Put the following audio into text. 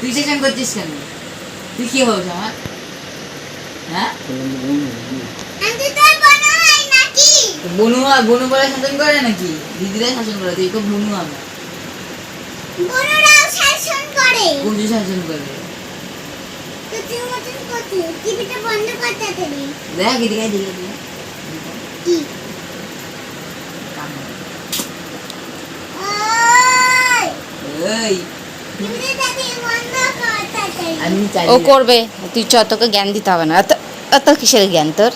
তুই চেষ্টা করছিস কেন? তুই কি হয়েছে আমার হ্যাঁ? তো তোর বোন বলে শাসন করে নাকি? দিদিরাই শাসন করে তুই তো বনু আমরা বোনরাও শাসন করে। কুঞ্জু শাসন করে। টিভিটা বন্ধ করতে দেখ এদিকে এদিকে এদিকে। কি। ওই। টিভিটা বন্ধ কর তাড়াতাড়ি আমি ও করবে। তুই চ তোকে জ্ঞান দিতে হবে না। অত অত কিসের জ্ঞান তোর?